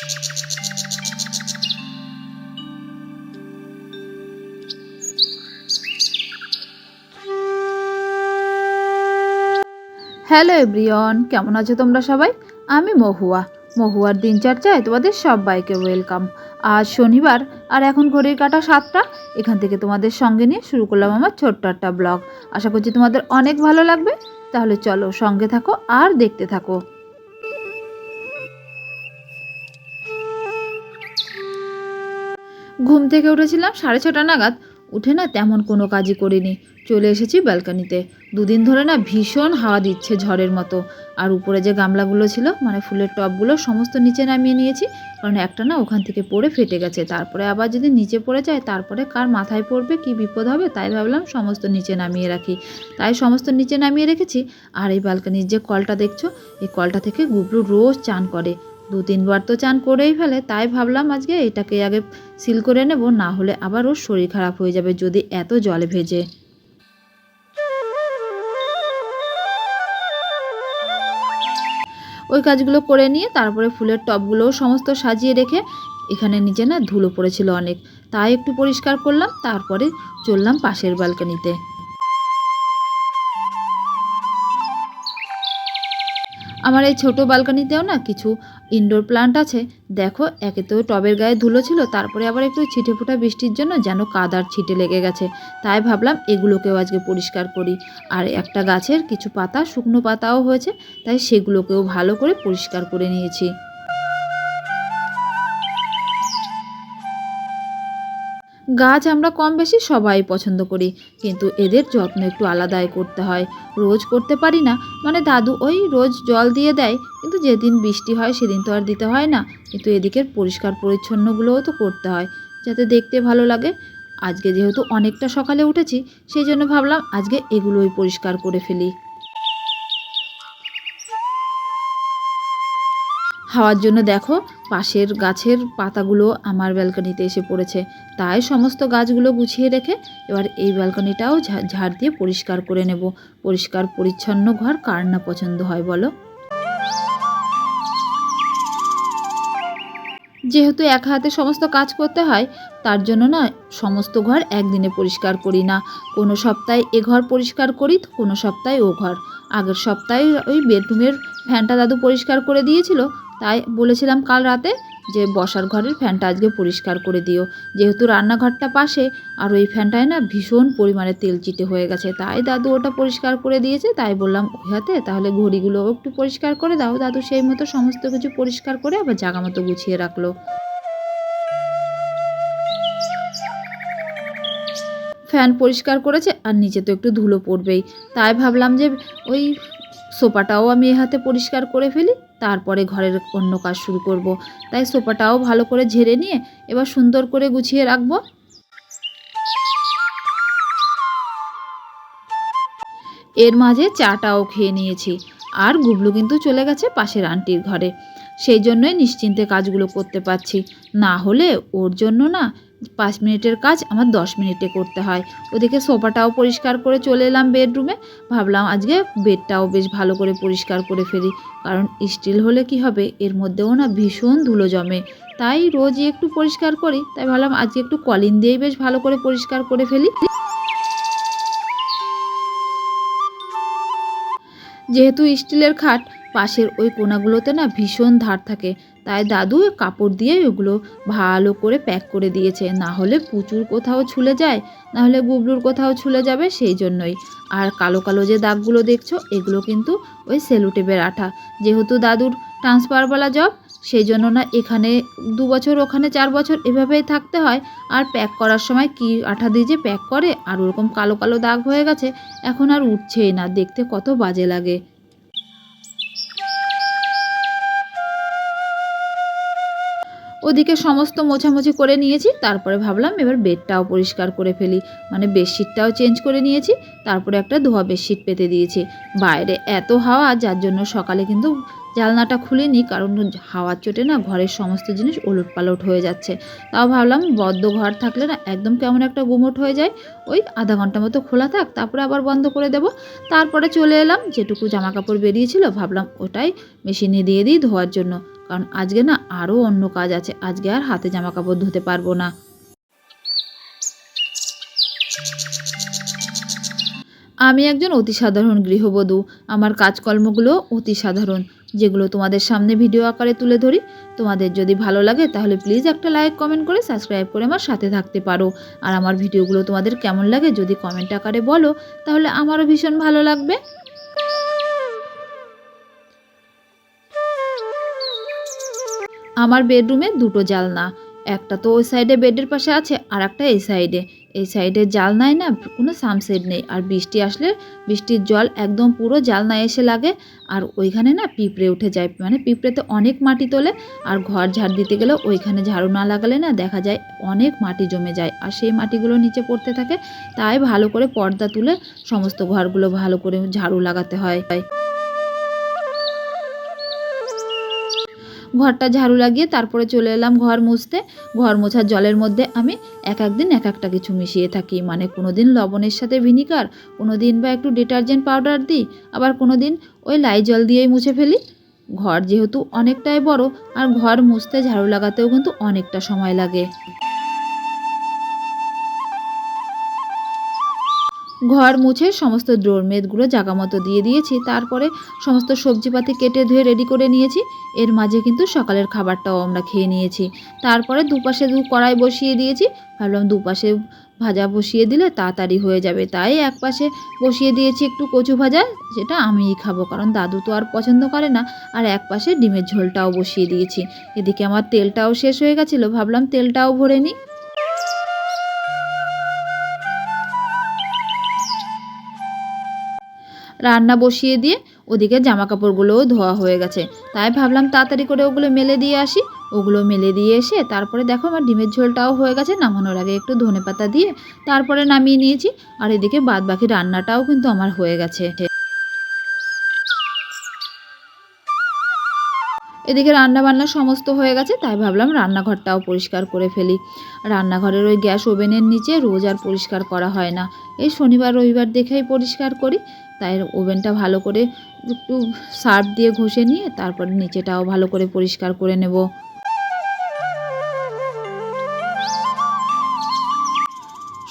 Hello everyone, কেমন আছো তোমরা সবাই? আমি মহুয়া। মহুয়ার দিনচর্চায় তোমাদের সবাইকে ওয়েলকাম। আজ শনিবার, আর এখন ঘড়ির কাটা সাতটা। এখান থেকে তোমাদের সঙ্গে নিয়ে শুরু করলাম আমার ছোট্ট একটা ব্লগ। আশা করছি তোমাদের অনেক ভালো লাগবে। তাহলে চলো সঙ্গে থাকো আর দেখতে থাকো। ঘুম থেকে উঠেছিলাম সাড়ে ছটা নাগাদ। উঠে না তেমন কোনো কাজই করিনি। চলে এসেছি ব্যালকানিতে। দুদিন ধরে না ভীষণ হাওয়া দিচ্ছে ঝড়ের মতো। আর উপরে যে গামলাগুলো ছিল মানে ফুলের টবগুলো, সমস্ত নিচে নামিয়ে নিয়েছি। কারণ একটা না ওখান থেকে পড়ে ফেটে গেছে। তারপরে আবার যদি নিচে পড়ে যায়, তারপরে কার মাথায় পড়বে, কি বিপদ হবে, তাই ভাবলাম সমস্ত নিচে নামিয়ে রাখি। তাই সমস্ত নিচে নামিয়ে রেখেছি। আর এই ব্যালকানির যে কলটা দেখছ, এই কলটা থেকে গুবলু রোজ চান করে। দু তিনবার তো চান করেই ফেলে, তাই ভাবলাম আজকে এটাকে আগে সিল করে নেব, না হলে আবার ওর শরীর খারাপ হয়ে যাবে যদি এত জলে ভেজে। ওই কাজগুলো করে নিয়ে তারপরে ফুলের টবগুলোও সমস্ত সাজিয়ে রেখে এখানে নিচে না ধুলো পড়েছিল অনেক, তাই একটু পরিষ্কার করলাম, তারপরে চললাম পাশের ব্যালকানিতে। আমার এই ছোটো বালকানিতেও না কিছু ইনডোর প্লান্ট আছে। দেখো, একে তো টবের গায়ে ধুলো ছিল, তারপরে আবার একটু ছিটে ফোটা বৃষ্টির জন্য যেন কাদার ছিটে লেগে গেছে। তাই ভাবলাম এগুলোকেও আজকে পরিষ্কার করি। আর একটা গাছের কিছু পাতা, শুকনো পাতাও হয়েছে, তাই সেগুলোকেও ভালো করে পরিষ্কার করে নিয়েছি। গাছ আমরা কম বেশি সবাই পছন্দ করি, কিন্তু এদের যত্ন একটু আলাদাই করতে হয়। রোজ করতে পারি না মানে দাদু ওই রোজ জল দিয়ে দেয়, কিন্তু যেদিন বৃষ্টি হয় সেদিন তো আর দিতে হয় না, কিন্তু এদিকের পরিষ্কার পরিচ্ছন্নগুলোও তো করতে হয়, যাতে দেখতে ভালো লাগে। আজকে যেহেতু অনেকটা সকালে উঠেছি, সেই জন্য ভাবলাম আজকে এগুলোই পরিষ্কার করে ফেলি। হাওয়ার জন্য দেখো, পাশের গাছের পাতাগুলো আমার ব্যালকনিতে এসে পড়েছে। তাই সমস্ত গাছগুলো গুছিয়ে রেখে এবার এই ব্যালকনিটাও ঝাড় দিয়ে পরিষ্কার করে নেব। পরিষ্কার, পরিচ্ছন্ন ঘর কার না পছন্দ হয় বলো? যেহেতু এক হাতে সমস্ত কাজ করতে হয়, তার জন্য না সমস্ত ঘর একদিনে পরিষ্কার করি না। কোনো সপ্তাহে এ ঘর পরিষ্কার করি তো কোনো সপ্তাহে ও ঘর। আগের সপ্তাহে ওই বেডরুমের ফ্যানটা দাদু পরিষ্কার করে দিয়েছিল, তাই বলেছিলাম কাল রাতে যে বসার ঘরের ফ্যানটা আজকে পরিষ্কার করে দিও। যেহেতু রান্নাঘরটা পাশে, আর ওই ফ্যানটায় না ভীষণ পরিমাণে তেল চিটে হয়ে গেছে। তাই দাদু ওটা পরিষ্কার করে দিয়েছে, তাই বললাম, ওই হাতে, তাহলে ঘড়িগুলোও একটু পরিষ্কার করে দাও। দাদু সেই মতো সমস্ত কিছু পরিষ্কার করে আবার জাগা মতো গুছিয়ে রাখল। ফ্যান পরিষ্কার করেছে, আর নিচে তো একটু ধুলো পড়বেই। তাই ভাবলাম যে ওই সোফাটাও আমি এ হাতে পরিষ্কার করে ফেলি, তারপরে ঘরের অন্য কাজ শুরু করব। তাই সোফাটাও ভালো করে ঝেড়ে নিয়ে এবার সুন্দর করে গুছিয়ে রাখব। এর মাঝে চাটাও খেয়ে নিয়েছি। আর গুবলু কিন্তু চলে গেছে পাশের আন্টির ঘরে। সেই জন্যই নিশ্চিন্তে কাজগুলো করতে পারছি। না হলে ওর জন্য না পাঁচ মিনিটের কাজ আমার দশ মিনিটে করতে হয়। ওদিকে সোফাটাও পরিষ্কার করে চলে এলাম বেডরুমে। ভাবলাম আজকে বেডটাও বেশ ভালো করে পরিষ্কার করে ফেলি। কারণ স্টিল হলে কি হবে? এর মধ্যেও না ভীষণ ধুলো জমে। তাই রোজই একটু পরিষ্কার করি। তাই ভাবলাম আজকে একটু কলিন দিয়েই বেশ ভালো করে পরিষ্কার করে ফেলি। যেহেতু স্টিলের খাট পাশের ওই কোনাগুলোতে না ভীষণ ধার থাকে। তাই দাদু কাপড় দিয়ে ওগুলো ভালো করে প্যাক করে দিয়েছে। না হলে পুচুর কোথাও ছুলে যায়, না হলে গুবলুর কোথাও ছুলে যাবে সেই জন্যই। আর কালো কালো যে দাগগুলো দেখছ, এগুলো কিন্তু ওই সেলুটেপের আঠা। যেহেতু দাদুর ট্রান্সফারওয়ালা জব, সেই জন্য না এখানে দু বছর, ওখানে চার বছর এভাবেই থাকতে হয়। আর প্যাক করার সময় কি আঠা দিয়ে যে প্যাক করে, আর ওরকম কালো কালো দাগ হয়ে গেছে, এখন আর উঠছেই না। দেখতে কত বাজে লাগে। ওদিকে সমস্ত মোছামুছি করে নিয়েছি, তারপরে ভাবলাম এবার বেডটাও পরিষ্কার করে ফেলি। মানে বেডশিটটাও চেঞ্জ করে নিয়েছি, তারপরে একটা ধোয়া বেডশিট পেতে দিয়েছি। বাইরে এত হাওয়া, যার জন্য সকালে কিন্তু জানলাটা খুলিনি, কারণ হাওয়ার চোটে না ঘরের সমস্ত জিনিস ওলট পালট হয়ে যাচ্ছে। তাও ভাবলাম বদ্ধ ঘর থাকলে না একদম কেমন একটা গুমোট হয়ে যায়। ওই আধা ঘণ্টা মতো খোলা থাক, তারপরে আবার বন্ধ করে দেব। তারপরে চলে এলাম, যেটুকু জামা কাপড় বেরিয়েছিল, ভাবলাম ওটাই মেশিনে দিয়ে দিই ধোয়ার জন্য। কারণ আজকে না আরও অন্য কাজ আছে। আজকে আর হাতে জামা কাপড় ধুতে পারব না। আমি একজন অতি সাধারণ গৃহবধূ। আমার কাজকর্মগুলো অতি সাধারণ। যেগুলো তোমাদের সামনে ভিডিও আকারে তুলে ধরি। তোমাদের যদি ভালো লাগে তাহলে প্লিজ একটা লাইক, কমেন্ট করে সাবস্ক্রাইব করে আমার সাথে থাকতে পারো। আর আমার ভিডিওগুলো তোমাদের কেমন লাগে যদি কমেন্ট আকারে বলো, তাহলে আমারও ভীষণ ভালো লাগবে। আমার বেডরুমে দুটো জালনা। একটা তো ওই সাইডে বেডের পাশে আছে আর একটা এই সাইডে। এই সাইডে জালনায় না কোনো সানসেট নেই, আর বৃষ্টি আসলে বৃষ্টির জল একদম পুরো জালনায় এসে লাগে, আর ওইখানে না পিঁপড়ে উঠে যায়। মানে পিঁপড়েতে অনেক মাটি তোলে, আর ঘর ঝাড় দিতে গেলে ওইখানে ঝাড়ু না লাগালে না দেখা যায় অনেক মাটি জমে যায়, আর সেই মাটিগুলো নিচে পড়তে থাকে। তাই ভালো করে পর্দা তুলে সমস্ত ঘরগুলো ভালো করে ঝাড়ু লাগাতে হয়। ঘরটা ঝাড়ু লাগিয়ে তারপরে চলে এলাম ঘর মুছতে। ঘর মোছার জলের মধ্যে আমি এক একদিন এক একটা কিছু মিশিয়ে থাকি। মানে কোনো দিন লবণের সাথে ভিনিগার কোনো দিন বা একটু ডিটারজেন্ট পাউডার দিই, আবার কোনো দিন ওই লাই জল দিয়েই মুছে ফেলি। ঘর যেহেতু অনেকটাই বড়, আর ঘর মুছতে ঝাড়ু লাগাতেও কিন্তু অনেকটা সময় লাগে। ঘর মুছে সমস্ত ডোর মেদগুলো জাগা মতো দিয়ে দিয়েছি। তারপরে সমস্ত সবজিপাতি কেটে ধুয়ে রেডি করে নিয়েছি। এর মাঝে কিন্তু সকালের খাবারটাও আমরা খেয়ে নিয়েছি। তারপরে দুপাশে দু কড়াই বসিয়ে দিয়েছি। ভাবলাম দুপাশে ভাজা বসিয়ে দিলে তাড়াতাড়ি হয়ে যাবে। তাই এক পাশে বসিয়ে দিয়েছি একটু কচু ভাজা, যেটা আমিই খাব। কারণ দাদু তো আর পছন্দ করে না। আর এক পাশে ডিমের ঝোলটাও বসিয়ে দিয়েছি। এদিকে আমার তেলটাও শেষ হয়ে গেছিল। ভাবলাম তেলটাও ভরে নিই। রান্না বসিয়ে দিয়ে ওদিকে জামা কাপড়গুলোও ধোয়া হয়ে গেছে। তাই ভাবলাম তাড়াতাড়ি করে ওগুলো মেলে দিয়ে আসি। ওগুলো মেলে দিয়ে এসে তারপরে দেখো আমার ডিমের ঝোলটাও হয়ে গেছে, নামানোর আগে একটু ধনে পাতা দিয়ে তারপরে নামিয়ে নিয়েছি। আর এদিকে বাদ বাকি রান্নাটাও কিন্তু আমার হয়ে গেছে। এদিকে রান্না বান্না সমস্ত হয়ে গেছে, তাই ভাবলাম রান্নাঘরটাও পরিষ্কার করে ফেলি। রান্নাঘরের ওই গ্যাস ওভেনের নিচে রোজ আর পরিষ্কার করা হয় না। এই শনিবার, রবিবার দেখেই পরিষ্কার করি, তাই ওভেনটা ভালো করে একটু সার্ফ দিয়ে ঘষে নিয়ে তারপর নিচেটাও ভালো করে পরিষ্কার করে নেব।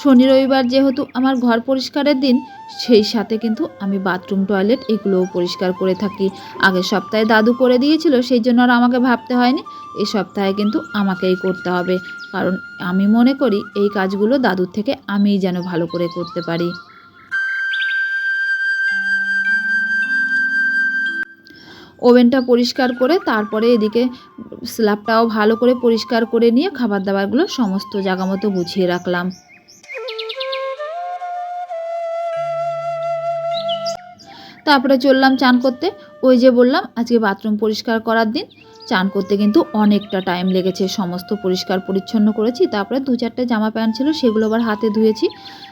শনি, রবিবার যেহেতু আমার ঘর পরিষ্কারের দিন সেই সাথে কিন্তু আমি বাথরুম, টয়লেট এগুলোও পরিষ্কার করে থাকি। আগের সপ্তাহে দাদু করে দিয়েছিল, সেই জন্য আর আমাকে ভাবতে হয়নি। এই সপ্তাহে কিন্তু আমাকেই করতে হবে। কারণ আমি মনে করি এই কাজগুলো দাদুর থেকে আমিই যেন ভালো করে করতে পারি। ওভেনটা পরিষ্কার করে তারপরে এদিকে স্ল্যাবটাও ভালো করে পরিষ্কার করে নিয়ে খাবার দাবারগুলো সমস্ত জায়গা মতো গুছিয়ে রাখলাম। তারপরে চললাম চান করতে। ওই যে বললাম, আজকে বাথরুম পরিষ্কার করার দিন। চান করতে কিন্তু অনেকটা টাইম লেগেছে। সমস্ত পরিষ্কার পরিচ্ছন্ন করেছি। তারপরে দু চারটে জামা প্যান্ট ছিল, সেগুলো আবার হাতে ধুয়েছি।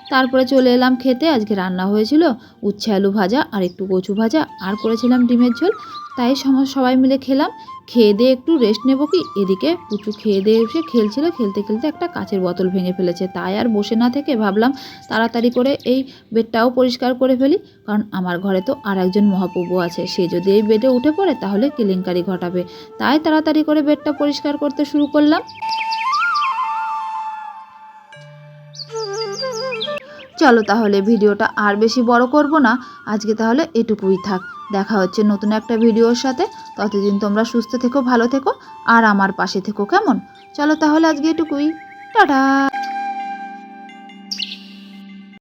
তারপরে চলে এলাম খেতে। আজকে রান্না হয়েছিল উচ্ছে আলু ভাজা আর একটু কচু ভাজা। আর করেছিলাম ডিমের ঝোল। তাই সবাই মিলে খেলাম। খেয়ে দিয়ে একটু রেস্ট নেব কি? এদিকে পুচু খেয়ে দিয়ে এসে খেলছিল। খেলতে খেলতে একটা কাচের বোতল ভেঙে ফেলেছে। তাই আর বসে না থেকে ভাবলাম তাড়াতাড়ি করে এই বেডটাও পরিষ্কার করে ফেলি। কারণ আমার ঘরে তো আর একজন মহাপ্রভু আছে। সে যদি এই বেডে উঠে পড়ে তাহলে কেলেঙ্কারি ঘটাবে। তাই তাড়াতাড়ি করে বেডটা পরিষ্কার করতে শুরু করলাম। চলো তাহলে ভিডিওটা আর বেশি বড় করব না। আজকে তাহলে এটুকুই থাক। দেখা হচ্ছে নতুন একটা ভিডিওর সাথে। ততদিন তোমরা সুস্থ থেকো, ভালো থেকো, আর আমার পাশে থেকো কেমন? চলো তাহলে আজকে এটুকুই। টাটা!